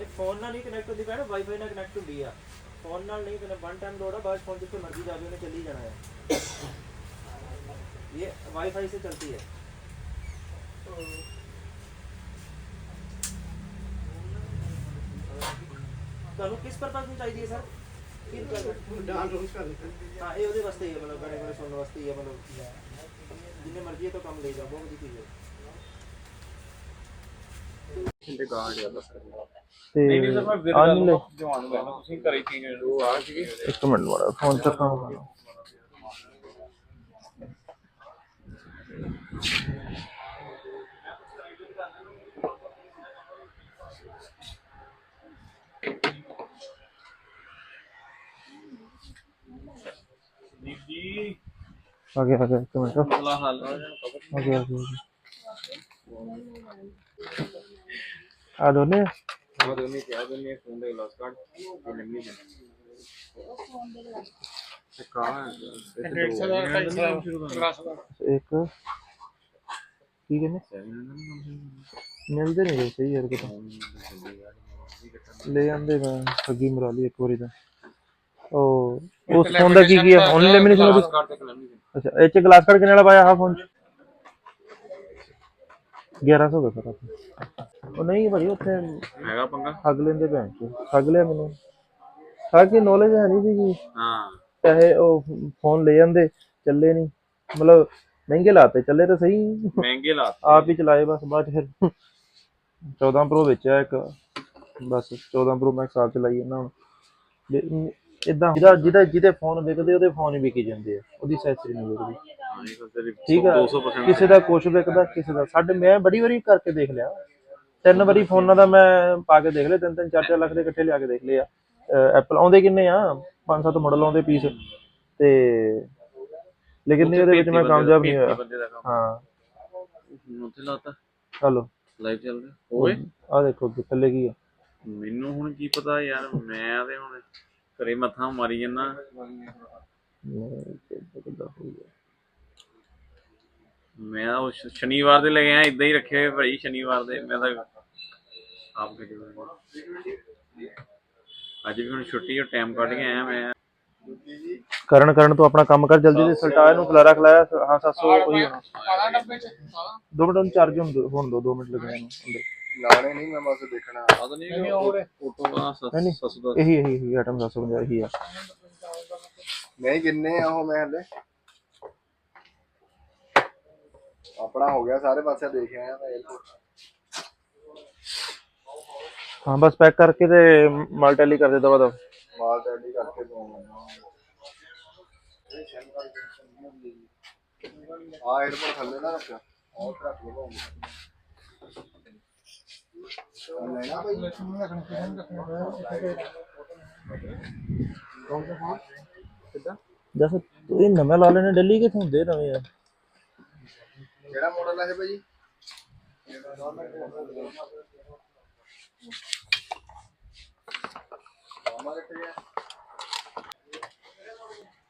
यही होती है ਇਹ ਫੋਨ ਨਾਲ ਨਹੀਂ ਕਨੈਕਟ ਹੁੰਦੀ ਪੈਣਾ ਵਾਈਫਾਈ ਨਾਲ ਕਨੈਕਟ ਹੁੰਦੀ ਆ ਫੋਨ ਨਾਲ ਨਹੀਂ ਕਨੈਕਟ ਵਨ ਟਾਈਮ ਲੋਡ ਆ ਬਾਅਦ ਫੋਨ ਜਿੱਥੇ ਮਰਜ਼ੀ ਜਾਵੇ ਉਹਨੇ ਚੱਲੀ ਜਾਣਾ ਹੈ ये वाईफाई से चलती है ਤੁਹਾਨੂੰ ਕਿਸ ਪਰਪਸ ਨੂੰ ਚਾਹੀਦੀ ਹੈ ਸਰ ਕੀ ਡਾਂਸ ਕਰ ਹਾਂ ਇਹ ਉਹਦੇ ਵਾਸਤੇ ਹੀ ਹੈ ਮਤਲਬ ਗਾਣੇ ਗਾਣੇ ਸੁਣਨ ਵਾਸਤੇ ਹੀ ਹੈ ਮਤਲਬ ਜਿੰਨੇ ਮਰਜ਼ੀ ਇਹ ਤੋਂ ਕੰਮ ਲਈ ਜਾ ਬਹੁਤ ਵਧੀਆ ਚੀਜ਼ ਹੈ ਤੇ ਨਹੀਂ ਨਹੀਂ ਸਰ ਮੈਂ ਵੀਰ ਆ ਗੱਲ ਨਹੀਂ ਲੈ ਜਵਾਨ ਨੂੰ ਕਹਿੰਦਾ ਤੁਸੀਂ ਘਰੇ ਚੀਜ਼ ਉਹ ਆ ਸੀਗੀ ਇੱਕ ਮਿੰਟ ਮਾੜਾ ਫੋਨ ਚੱਕਾਂ ਜੀ ਜੀ। ਆ ਗਿਆ ਆ ਗਿਆ ਇੱਕ ਮਿੰਟ। ਮਸਲਾ ਹੱਲ ਹੋ ਜਾਣਾ ਆ ਗਿਆ ਆ ਗਿਆ। ਆ ਦੋਨੇ? ਉਹ ਦੋਨੇ ਕਿਹਾ ਦੋਨੇ ਫੋਨ ਦੇ ਗਲਾਸ ਕਾਰਡ ਇਹ ਲੰਮੀ ਹੈ ਤੇ ਕਾਂ ਡੇਢ ਸੌ ਦਾ ਢਾਈ ਸੌ ਦਾ ਗਲਾਸ ਦਾ। ਇੱਕ ਕੀ ਕਹਿੰਦੇ? ਮਿਲਦੇ। ਨਹੀਂ ਸਹੀ ਯਾਰ ਕਿਤੇ। ਲੈ ਆਂਦੇ ਮੈਂ ਠੱਗੀ ਮਰਾ ਲਈ ਇੱਕ ਵਾਰੀ ਤਾਂ। ਉਹ ਉਸ ਫੋਨ ਦਾ ਕੀ ਕੀ ਹੈ ਓਨਲੀ ਲੈਮੀਨੇਸ਼ਨ ਗਲਾਸ ਕਾਰਡ ਤੇ ਲੰਮੀ ਅੱਛਾ ਇਹ ਚ ਗਲਾਸ ਕਾਰਡ ਕਿੰਨੇ ਵਾਲਾ ਪਾਇਆ ਆ ਫੋਨ ਚ? 1100 ਦਾ ਸਰ ਆਪਣਾ। ਉਹ ਨਹੀਂ ਭਾਈ ਉੱਥੇ ਹੈਗਾ ਪੰਗਾ। ਠੱਗ ਲੈਂਦੇ ਭੈਣ ਚ ਠੱਗ ਲਿਆ ਮੈਨੂੰ। ਦੀ ਨੌਲੇਜ ਹੈ ਨਹੀਂ ਸੀਗੀ। ਹਾਂ। ਪੈਸੇ ਉਹ ਫੋਨ ਲੈ ਜਾਂਦੇ ਚੱਲੇ ਨਹੀਂ ਮਤਲਬ ਮਹਿੰਗੇ ਲਾਤੇ ਚੱਲੇ ਤਾਂ ਸਹੀ। ਮਹਿੰਗੇ ਲਾ ਆਪ ਹੀ ਚਲਾਏ ਬਸ ਬਾਅਦ 'ਚ ਫਿਰ 14 ਪ੍ਰੋ ਵੇਚਿਆ ਇੱਕ। ਬਸ 14 ਪ੍ਰੋ ਮੈਕਸ ਆਪ ਚਲਾਈ ਇਹਨਾਂ ਹੁਣ। ਇਦਾਂ ਜਿਹਦਾ ਜਿਹਦਾ ਜਿਹਦੇ ਫੋਨ ਵਿਕਦੇ ਉਹਦੇ ਫੋਨ ਹੀ ਵਿਕੀ ਜਾਂਦੇ ਆ। ਉਹਦੀ ਸੈਸਰੀ ਨਹੀਂ ਵਿਕਦੀ। ਇਹ ਤੇਰੀ ਠੀਕ ਆ। 200% ਕਿਸੇ ਦਾ ਕੁਛ ਵਿਕਦਾ ਕਿਸੇ ਦਾ। ਸਾਡੇ ਮੈਂ ਬੜੀ ਵਾਰੀ ਕਰਕੇ ਦੇਖ ਲਿਆ। ਤਿੰਨ ਵਾਰੀ ਫੋਨਾਂ ਦਾ ਮੈਂ ਪਾ ਕੇ ਦੇਖ ਲਿਆ ਤਿੰਨ ਤਿੰਨ ਚਾਰ ਚਾਰ ਲੱਖ ਦੇ ਇਕੱਠੇ ਲਿਆ ਕੇ ਦੇਖ ਲਏ ਆ ਐਪਲ ਆਉਂਦੇ ਕਿੰਨੇ ਆ? ਪੰਜ ਸੱਤ ਮਾਡਲ ਆਉਂਦੇ ਪੀਸ ਤੇ ਲੇਕਿਨ ਨਹੀਂ ਉਹਦੇ ਵਿੱਚ ਮੈਂ ਕਾਮਯਾਬ ਨਹੀਂ ਹੋਇਆ। ਹਾਂ। ਉੱਥੇ ਲਾਤਾ। ਚਲੋ ਲਾਈਵ ਚੱਲ ਰਿਹਾ। ਓਏ ਆ ਦੇਖੋ ਥੱਲੇ ਕੀ ਆ। ਮੈਨੂੰ ਹੁਣ ਕੀ ਪਤਾ ਯਾਰ ਮੈਂ ਤੇ ਹੁਣ ਘਰੇ ਮੱਥਾ ਮਾਰੀ ਜੰਨਾ ਨਹੀਂ, ਕਿੱਦਾਂ- ਕਿੱਦਾਂ ਹੋਊਗਾ। ਮੈਂ ਉਹ ਸ਼- ਸ਼ਨੀਵਾਰ ਦੇ ਲੈ ਗਿਆ ਇਦਾਂ ਹੀ ਰੱਖੇ ਹੋਏ ਭਾਈ ਸ਼ਨੀਵਾਰ ਦੇ ਮੈਂ ਤਾਂ ਆਪ ਕੇ ਅੱਜ ਵੀ ਹੁਣ ਛੁੱਟੀ ਉਹ ਟਾਈਮ ਕੱਢ ਕੇ ਆਇਆ ਮੈਂ। ਕਰਨ ਕਰਨ ਤੋਂ ਆਪਣਾ ਕੰਮ ਕਰ ਜਲਦੀ ਤੇ ਸਲਟਾ ਨੂੰ ਖਲਾਰਾ ਖਲਾਇਆ ਹਾਂ 700 ਕੋਈ ਹੋਣਾ। ਕਾਲਾ ਡੱਬੇ ਚ ਕਾਲਾ ਦੋ ਮਿੰਟ ਚਾਰਜ ਹੋਣ ਦਿਓ- ਹੋਣ ਦੋ 2 ਮਿੰਟ ਲੱਗਣੇ ਨੂੰ ਅੰਦਰ। ਲਾਣੇ ਨਹੀਂ ਮੈਂ ਬਸ ਦੇਖਣਾ। ਪਤਾ ਨਹੀਂ ਕਿ ਫੋਟੋ। ਦਾ ਨਹੀਂ, ਨਹੀਂ। ਸੱਸ ਦਾ। ਇਹੀ ਇਹੀ ਇਹੀ ਆਈਟਮ 750 ਇਹੀ ਆ। ਨਹੀਂ ਕਿੰਨੇ ਆ ਉਹ ਮੈਂ ਹਲੇ। ਆਪਣਾ ਹੋ ਗਿਆ ਸਾਰੇ ਪਾਸੇ ਦੇਖ ਆਇਆ ਮੈਂ 에어ਪੋਰਟ ਹਾਂ ਬਸ ਪੈਕ ਕਰਕੇ ਤੇ ਮਾਲ ਟੈਲੀ ਕਰ ਦੇ ਦਵਾ ਦਵਾ। ਮਾਲ ਟੈਲੀ ਕਰਕੇ ਦਵਾਂਗਾ ਆ 에어ਪੋਰਟ ਥੱਲੇ ਨਾ ਰੱਖਿਆ। ਹੋਰ ਰੱਖ ਲਵਾਂਗਾ ਲੈਣਾ ਭਾਈ। ਲੱਛਣ ਰੱਖਣਾ ਕਿਹਨ ਰੱਖਣਾ ਕਿੱਦਾਂ ਜੈਸੇ ਤੂੰ ਇਹ ਨਵੇਂ ਲਾ ਲੈਣੇ ਦਿੱਲੀ ਕਿਥੋਂ ਦੇ ਨਵੇਂ ਯਾਰ? ਕਿਹੜਾ ਮਾਡਲ ਹੈ ਭਾਈ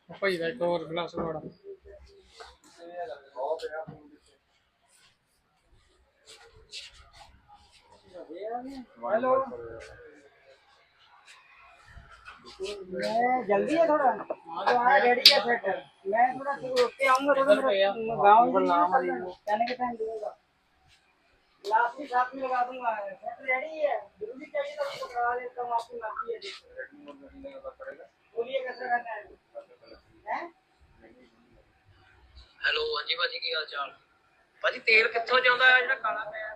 ਭਾਈ ਦਾ ਇੱਕ ਹੋਰ ਗਲਾਸ ਵਾੜਾ मैं जल्दी है थोड़ा हाँ रेडी है सेट मैं थोड़ा रुक के आऊंगा थोड़ा मेरा गाँव जाने के टाइम लगेगा लास्ट के साथ में लगा दूंगा सेट रेडी है जरूरी चाहिए तो उसको करा देता हूँ आपकी माफी है बोलिए कैसे करना है हैं? ਹੈਲੋ ਹਾਂਜੀ ਭਾਜੀ ਕੀ ਹਾਲ ਚਾਲ ਭਾਜੀ ਤੇਲ ਕਿੱਥੋਂ ਜਾਂਦਾ ਹੈ? ਜਿਹੜਾ ਕਾਲਾ ਪਿਆ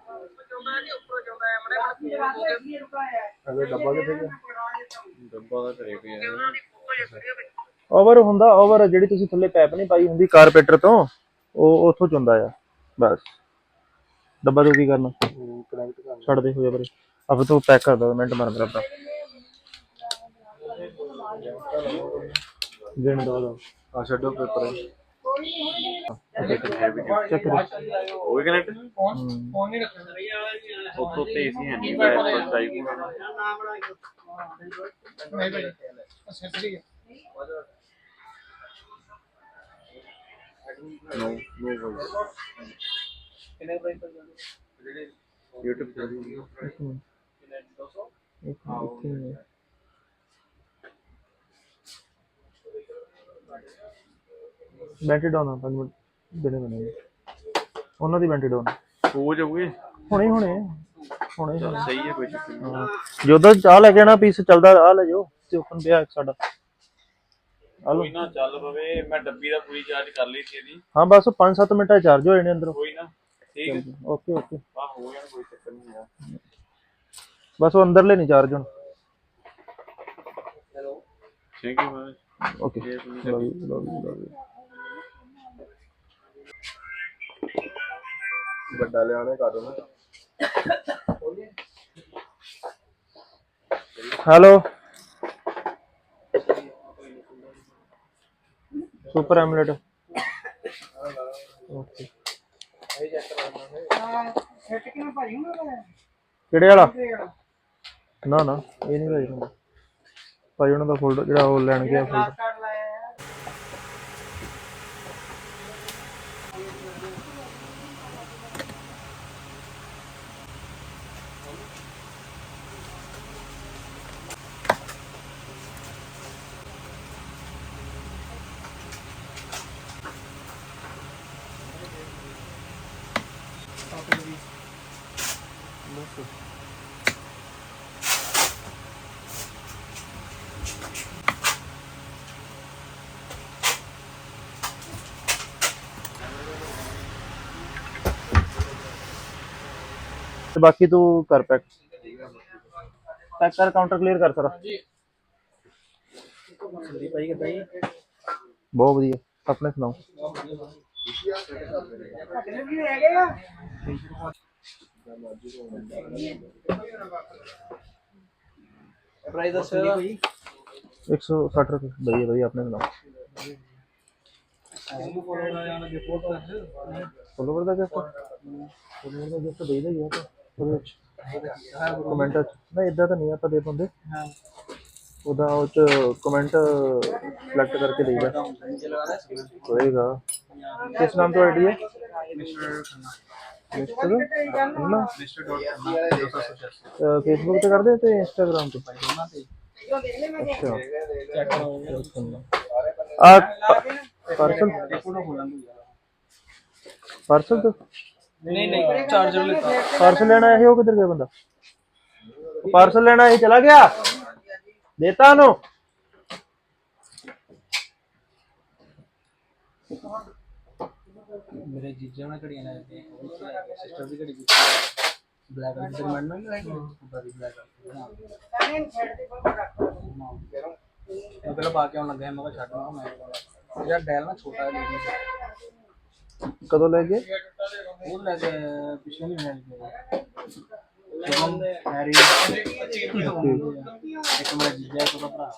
ਓਵਰ ਹੁੰਦਾ ਓਵਰ ਜਿਹੜੀ ਤੁਸੀਂ ਥੱਲੇ ਪੈਪ ਨਹੀਂ ਪਾਈ ਹੁੰਦੀ ਕਾਰਪੇਟਰ ਤੋਂ ਉਹ ਉੱਥੋਂ ਚੁੰਦਾ ਆ। ਬਸ। ਡੱਬਾ ਤੋਂ ਕੀ ਕਰਨਾ? ਛੱਡ ਦੇ ਹੋ ਬਰੇ ਅਬ ਤੋਂ ਪੈਕ ਕਰ ਦੋ ਮਿੰਟ ਮਰ ਮੇਰਾ ਜਿੰਨ ਦੋ ਦੋ। ਆ ਛੱਡੋ ਪੇਪਰ ਚੈੱਕ ਉਹ ਕਨੈਕਟ ਹਮ, ਉੱਤੋਂ ਤੇ ਏਸੀ ਹੈ ਨਹੀਂ ਬੈਠ ਚਾਹੀਦੀ ਨੋ ਨੋ ਕੋਈ YouTube ਤੇ ਵੀ ਇੱਕ ਮਿੰਟ ਇੱਕ ਮਿੰਟ ਇੱਥੇ ਹੀ ਹੈ। ਬੈਟਰੀ ਡਾਊਨ ਆ ਪੰਜ ਮਿੰਟ ਦੇਣੇ ਬਣੇ ਉਹਨਾਂ ਦੀ ਡਾਊਨ ਹੋ ਜਾਊਗੇ ਹੁਣੇ ਹੁਣੇ। ਹੁਣੇ ਸਹੀ ਹੈ ਕੋਈ ਚੱਕਰ ਨਹੀਂ। ਜਦੋਂ ਚਾਹ ਲੈ ਕੇ ਆਣਾ ਪੀਸ ਚੱਲਦਾ ਆ ਲੈ ਜਾਓ। ਤੇ ਓਪਨ ਪਿਆ ਇੱਕ ਸਾਡਾ। ਆ ਕੋਈ ਨਾ ਚੱਲ ਪਵੇ। ਮੈਂ ਡੱਬੀ ਦਾ ਪੂਰੀ ਚਾਰਜ ਕਰ ਲਈ ਸੀ ਇਹਦੀ। ਹਾਂ ਬਸ 5-7 ਮਿੰਟਾਂ ਚਾਰਜ ਹੋ ਜਾਣੇ ਅੰਦਰੋਂ। ਕੋਈ ਨਾ। ਠੀਕ ਓਕੇ ਓਕੇ। ਆ ਹੋ ਜਾਣ ਕੋਈ ਚੱਕਰ ਨਹੀਂ ਹੈ ਬਸ ਉਹ ਅੰਦਰਲੇ ਨਹੀਂ ਚਾਰਜ ਹੁਣ। ਥੈਂਕ ਯੂ ਭਾਈ ਓਕੇ ਜੀ ਵੱਡਾ ਲਿਆਉਣੇ ਕਰ ਦੋ ਨਾ ਹੈਲੋ। ਸੁਪਰ ਐਮਲੇਟ ਓਕੇ ਉਹਨਾਂ ਕਿਹੜੇ ਵਾਲਾ? ਨਾ ਨਾ ਇਹ ਨਹੀਂ ਭਾਈ ਹੁੰਦਾ ਭਾਈ ਉਹਨਾਂ ਦਾ ਫੋਲਡਰ ਜਿਹੜਾ ਉਹ ਲੈਣ ਗਿਆ ਫੋਲਡਰ ਕਾਰਡ ਲਾਇਆ ਹੈ ਤੇ ਬਾਕੀ ਤੂੰ ਕਰ ਪੈਕ ਪੈਕ ਕਰ ਕਾਊਂਟਰ ਕਲੀਅਰ ਕਰ ਸਾਰਾ ਸੰਦੀਪ ਭਾਈ ਕਿੱਦਾਂ ਜੀ ਬਹੁਤ ਵਧੀਆ ਆਪਣੇ ਸੁਣਾਓ ਡਿਲੀਵਰੀ ਰਹਿ ਗਿਆ ਪ੍ਰਾਈਸ ਦੱਸੋ ਇਹਦਾ ਭਾਈ 160 ਰੁਪਏ। ਵਧੀਆ ਵਧੀਆ ਆਪਣੇ ਸੁਣਾਓ ਫੋਲੋਵਰ ਦਾ ਗਿਫਟ ਫੋਲੋਵਰ ਦਾ ਗਿਫਟ ਦੇ ਆ ਤਾਂ। ਉਹਦੇ ਵਿੱਚ ਕਮੈਂਟ ਨਾ ਇਦਾਂ ਤਾਂ ਨਹੀਂ ਆਪਾਂ ਦੇ ਪਾਉਂਦੇ। ਹਾਂ ਉਹਦਾ ਉਹ ਚ ਕਮੈਂਟ ਸਿਲੈਕਟ ਕਰਕੇ ਦੇਈਦਾ ਹੋਏਗਾ। ਕਿਸ ਨਾਮ ਤੋਂ ਆਈਡੀ ਹੈ? ਮਿਸਟਰ ਨਾ ਫੇਸਬੁੱਕ ਤੇ ਕਰਦੇ ਹੋ ਤੇ ਇੰਸਟਾਗ੍ਰਾਮ ਤੇ ਦੇਖ ਲੈ ਮੈਂ ਅੱਛਾ। ਆ ਪਾਰਸਲ ਪਾਰਸਲ ਤੋਂ? ਨਹੀਂ ਨਹੀਂ ਚਾਰਜਰ ਲਿਖਾ ਪਾਰਸਲ ਲੈਣਾ ਇਹ ਉਹ ਕਿੱਧਰ ਗਿਆ ਬੰਦਾ? ਪਾਰਸਲ ਲੈਣਾ ਇਹ ਚਲਾ ਗਿਆ? ਦੇਤਾ ਨੂੰ ਮੇਰੇ ਜੀਜਾ ਨੇ ਘੜੀਆਂ ਲੈ ਕੇ ਸਿਸਟਰ ਦੀ ਘੜੀ ਬਲੈਕ ਐਂਡ ਤੇ ਮੈਡਮ ਨਹੀਂ ਲਾਈ ਬੜੀ ਬਲੈਕ ਕਾਨੇ ਛੱਡ ਦੇ ਬਾਬਾ ਰੱਖ ਮੈਂ ਪਹਿਲਾਂ ਪਾ ਕੇ ਆਉਣ ਲੱਗਾ ਮੈਂ ਕਿਹਾ ਛੱਡ ਮੈਂ ਮੈਂ ਯਾਰ ਡੈਲ ਨਾ ਛੋਟਾ ਲੈ ਕੇ ਕਦੋਂ ਲੈ ਗਏ? ਉਹ ਲੈ ਕੇ ਪਿਛਲੇ ਮਹੀਨੇ ਲੈ ਕੇ ਸ਼ੁਭਮ ਹੈਰੀ ਇੱਕ ਮੇਰਾ ਜੀਜਾ ਇੱਕ ਉਹਦਾ ਭਰਾ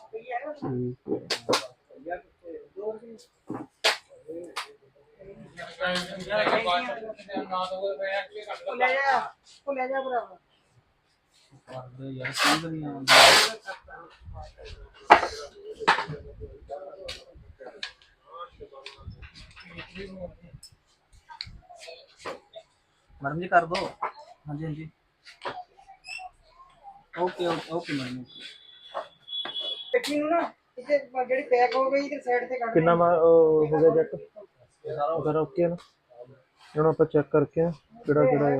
ਠੀਕ ਹੈ ਲੈ ਜਾ ਉਹ ਲੈ ਜਾ ਭਰਾ ਕਰਦੇ ਯਾਰ ਕੀ ਕਰੀਆਂ ਮੈਡਮ ਜੀ ਕਰ ਦੋ। ਹਾਂਜੀ ਹਾਂਜੀ। Okay okay okay madam tikki ਨੂੰ ਨਾ ਇੱਥੇ ਜਿਹੜੀ ਪੈਕ ਹੋ ਗਈ ਤੇ ਸਾਈਡ ਤੇ ਕੱਢ ਕਿੰਨਾ ਮਾ ਉਹ ਹੋ ਗਿਆ ਚੈੱਕ ਸਾਰਾ ਓਕੇ ਹੈ ਨਾ ਹੁਣ ਆਪਾਂ ਚੈੱਕ ਕਰਕੇ ਆਏ, ਕਿਹੜਾ ਕਿਹੜਾ ਹੈ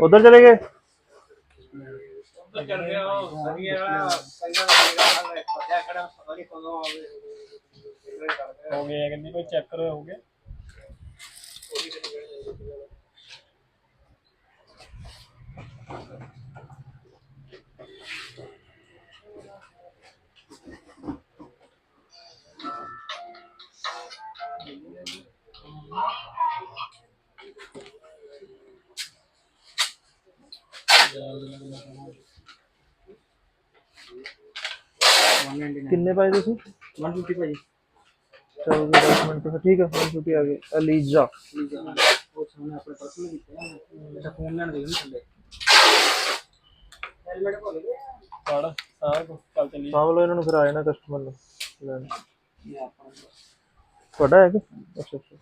ਉਧਰ ਚਲੇ ਗਏ? ਹੋ ਗਿਆ ਕਿੰਨੇ ਕੋਈ ਚੈੱਕ ਹੋ ਗਿਆ ਕਿੰਨੇ ਪਾਏ ਤੁਸੀਂ? 150 ਭਾਜੀ। ਚਲੋ ਜੀ 10 ਮਿੰਟ ਤੋਂ ਠੀਕ ਹੈ 150 ਆ ਗਏ ਅਲੀਜ਼ਾ। ਉਹ ਸਾਹਮਣੇ ਆਪਣੇ ਪਰਸਨਲ ਕੀਤੇ ਨੇ ਅੱਛਾ ਫੋਨ ਲੈਣ ਗਏ ਨੇ ਥੱਲੇ। ਹੈਲਮਟ ਭੁੱਲ ਗਏ? ਸਾਰਾ ਸਾਰਾ ਕੁਝ ਕੱਲ ਚੱਲੀ ਸਾਹਮਣੇ ਇਹਨਾਂ ਨੂੰ ਫਿਰ ਆ ਜਾਣਾ ਕਸਟਮਰ ਨੂੰ ਲੈਣ। ਤੁਹਾਡਾ ਹੈ ਕਿ? ਅੱਛਾ ਅੱਛਾ।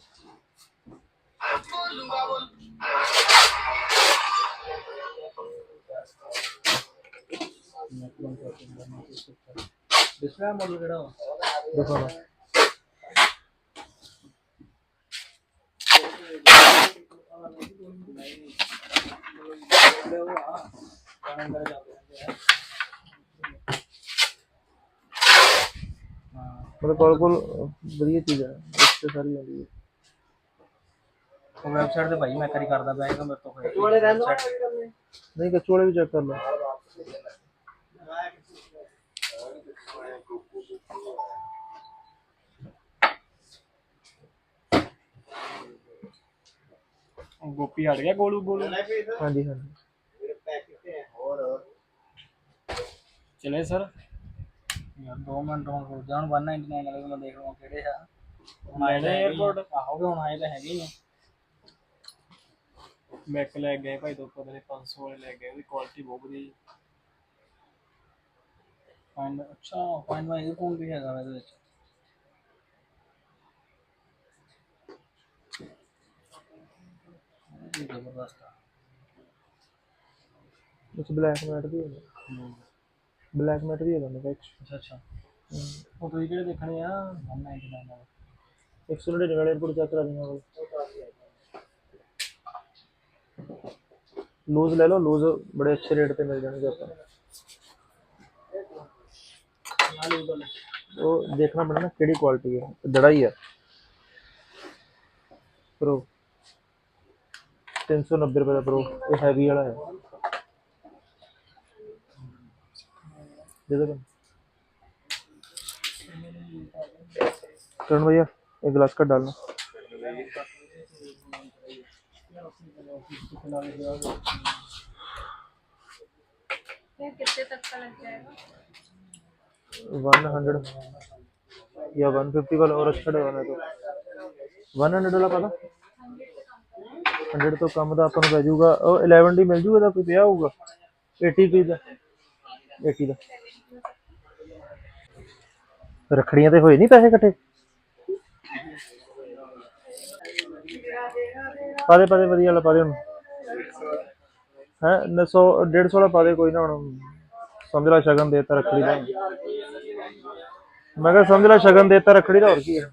ਦੂਸਰਾ ਮਾਡਲ ਕਿਹੜਾ ਵਾ ਦੇਖੋ ਨਾ ਮਤਲਬ ਕੋਲ ਕੋਲ ਵਧੀਆ ਚੀਜ਼ ਹੈ ਇਸ ਤੇ ਸਾਰੀ ਆਉਂਦੀ ਹੈ ਉਹ ਵੈਬਸਾਈਟ ਤੇ ਭਾਈ ਮੈਂ ਕਰੀ ਕਰਦਾ ਪਿਆ ਹੈਗਾ ਮੇਰੇ ਤੋਂ ਹੋਏ ਵਾਲੇ ਰਹਿੰਦੇ ਨਹੀਂ ਕੱਚੂ ਵਾਲੇ ਵੀ ਚੈੱਕ ਕਰ ਲਓ। ਗੋਪੀ ਹਟ ਗਿਆ ਗੋਲੂ ਗੋਲੂ। ਹਾਂਜੀ ਹਾਂਜੀ। ਚਲੇ ਸਰ। ਯਾਰ 2 ਮਿੰਟ ਹੁਣ ਰੁਕ ਜਾਣ 199 ਵਾਲੇ ਮੈਂ ਦੇਖ ਲਵਾਂ ਕਿਹੜੇ ਆ। ਹੁਣ ਆਏ ਤਾਂ airport ਆਹੋ ਵੀ ਹੁਣ ਆਏ ਤਾਂ ਹੈਗੇ ਹੀ ਆ। ਮੈਕ ਲੈ ਗਏ ਭਾਈ ਦੋ ਪਤਾ ਨਹੀਂ 500 ਵਾਲੇ ਲੈ ਗਏ ਉਹਦੀ ਕੁਆਲਿਟੀ ਬਹੁਤ ਵਧੀਆ ਜੀ। ਫਾਈਂਡ ਅੱਛਾ ਮਾਈ ਇਹ ਫੋਨ ਵੀ ਹੈਗਾ ਇਹਦੇ ਵਿੱਚ। ਇਹ ਜ਼ਬਰਦਸਤ ਆ। ਉਸ ਬਲੈਕ ਮੈਟ ਵੀ ਹੈ। ਬਲੈਕ ਮੈਟ ਵੀ ਹੈਗਾ ਮੇਰੇ ਵਿੱਚ। ਅੱਛਾ ਅੱਛਾ। ਉਹ ਤੁਸੀਂ ਕਿਹੜੇ ਦੇਖਣੇ ਆ? 199 ਵਾਲੇ 199 ਵਾਲੇ 에어ਪੋਰਟ ਚੈੱਕ ਕਰਾ ਲਈਆਂ लूज ले लो लूज बड़े अच्छे रेट पे मिल जाएँगे आपको तो देखना पड़ेगा ना कि क्वालिटी है। जड़ा ही। है प्रो तीन सौ नब्बे रुपये का प्रो ये हैवी वाला है। करण भैया, एक गिलास का डालना। फिर कितने तक का लग जाएगा वन हंड्रेड या वन फिफ्टी वाला और अच्छा डलवाना तो वन हंड्रेड वाला पता हंड्रेड तो कम ਦਾ ਆਪਾਂ ਨੂੰ ਪੈ ਜਾਊਗਾ ਉਹ 11 ਦੀ ਮਿਲ ਜੂਗਾ ਦਾ ਕੋਈ ਪਿਆ ਹੋਊਗਾ 80 ਪੀ ਦਾ 80 ਦਾ ਰਖੜੀਆਂ ਤੇ ਹੋਏ ਨਹੀਂ ਪੈਸੇ ਇਕੱਠੇ ਪਾ ਦੇ ਪਾ ਦੇ ਵਧੀਆ ਵਾਲਾ ਪਾ ਦੇ ਹੁਣ। ਹੈ 900 150 ਵਾਲਾ ਪਾ ਦੇ ਕੋਈ ਨਾ ਹੁਣ। ਸਮਝ ਲੈ ਸ਼ਗਨ ਦੇਤਾ ਰਖੜੀ ਦਾ। ਮੈਂ ਕਿਹਾ ਸਮਝ ਲੈ ਸ਼ਗਨ ਦੇਤਾ ਰਖੜੀ ਦਾ ਹੋਰ ਕੀ ਹੈ।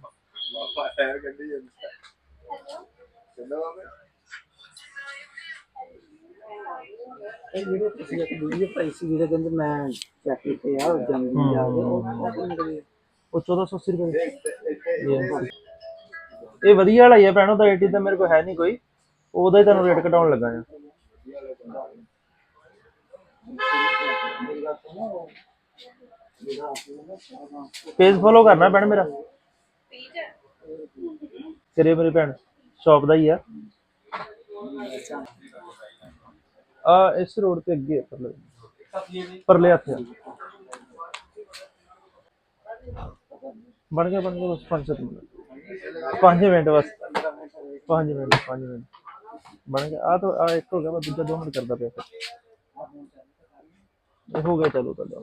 ਇਹ ਵੀਡੀਓ ਤੁਸੀਂ ਇੱਕ ਵੀਡੀਓ ਪਾਈ ਸੀ ਵੀਡੀਓ ਕਹਿੰਦੇ ਮੈਂ ਚੈੱਕ ਕੀਤੇ ਆ ਜੰਗਲੀ ਜਾ ਕੇ ਉਹ ਉਹ 1480 ਰੁਪਏ। ਦੀ ਇਹ ਵਧੀਆ ਵਾਲਾ ਹੀ ਹੈ ਭੈਣੋ ਤਾਂ 80 ਤਾਂ ਮੇਰੇ ਕੋਲ ਹੈ ਨਹੀਂ ਕੋਈ ਉਹਦਾ ਹੀ ਤੁਹਾਨੂੰ ਰੇਟ ਘਟਾਉਣ ਲੱਗਾ ਆ ਪੇਜ ਫੋਲੋ ਕਰਨਾ ਭੈਣ ਮੇਰਾ ਪੇਜ ਤੇਰੇ ਮੇਰੀ ਭੈਣ ਸ਼ੌਪ ਦਾ ਹੀ ਆ ਆ ਇਸ ਰੋਡ ਤੇ ਅੱਗੇ ਪਰ ਲੈ ਪਰ ਲੈ ਆਥੇ ਬਣ ਗਿਆ ਬਣ ਗਿਆ ਬਸ 5-7 ਮਿੰਟ 5 ਮਿੰਟ ਬਸ। 5 ਮਿੰਟ 5 ਮਿੰਟ। ਬਣ ਗਿਆ। ਆ ਤਾਂ ਆ ਇੱਕ ਹੋ ਗਿਆ, ਮੈਂ ਦੂਜਾ ਦੋ ਮਿੰਟ ਕਰਦਾ ਪਿਆ। ਫਿਰ ਇਹ ਹੋ ਗਿਆ, ਚਲੋ ਤੁਹਾਡਾ